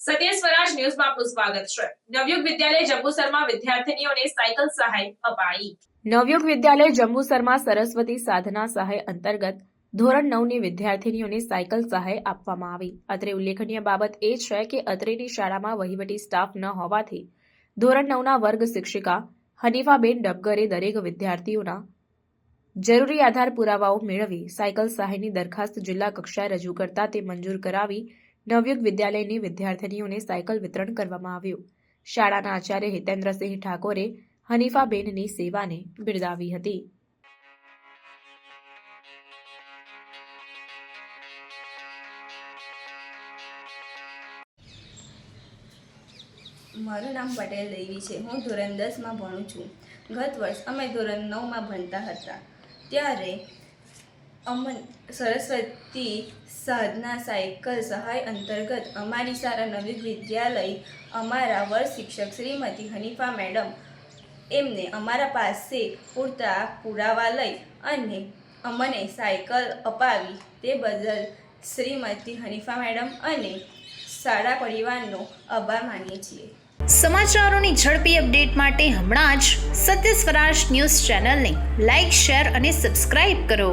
ન્યૂઝમાં આપનું સ્વાગત છે. નવયુગ વિદ્યાલય જંબુસરમાં વિદ્યાર્થીનીઓને સાયકલ સહાય અપાઈ. નવયુગ વિદ્યાલય જંબુસરમાં સરસ્વતી સાધના સહાય અંતર્ગત ધોરણ નવની વિદ્યાર્થીનીઓને સાયકલ સહાય આપવામાં આવી. અત્રે ઉલ્લેખનીય બાબત એ છે કે અત્રેની શાળામાં વહીવટી સ્ટાફ ન હોવાથી ધોરણ નવના વર્ગ શિક્ષિકા હનીફાબેન ડબગરે દરેક વિદ્યાર્થીઓના જરૂરી આધાર પુરાવાઓ મેળવી સાયકલ સહાયની દરખાસ્ત જિલ્લા કક્ષાએ રજૂ કરતા તે મંજૂર કરાવી નવયુગ વિદ્યાલયની વિદ્યાર્થીનીઓને સાયકલ વિતરણ કરવામાં આવ્યું. શાળાના આચાર્ય હિતેન્દ્રસિંહ ઠાકોરે હનીફાબેનની સેવાને બિરદાવી હતી. મારું નામ પટેલ દેવી છે. હું ધોરણ દસમાં ભણું છું. ગત વર્ષ અમે ધોરણ નવમાં ભણતા હતા. ત્યારે અમન સરસ્વતી સાધના, સાયકલ સહાય અંતર્ગત અમારી સારા નવી વિદ્યાલય અમારા વર્ષ શિક્ષક શ્રીમતી હનીફા મેડમ એમને અમારા પાસે પૂરતા પુરાવા લઈ અને અમને સાયકલ અપાવી. તે બદલ શ્રીમતી હનીફા મેડમ અને શાળા પરિવારનો આભાર માનીએ છીએ. સમાચારોની ઝડપી અપડેટ માટે હમણાં જ સત્ય સ્વરાજ ન્યૂઝ ચેનલને લાઇક શેર અને સબસ્ક્રાઇબ કરો.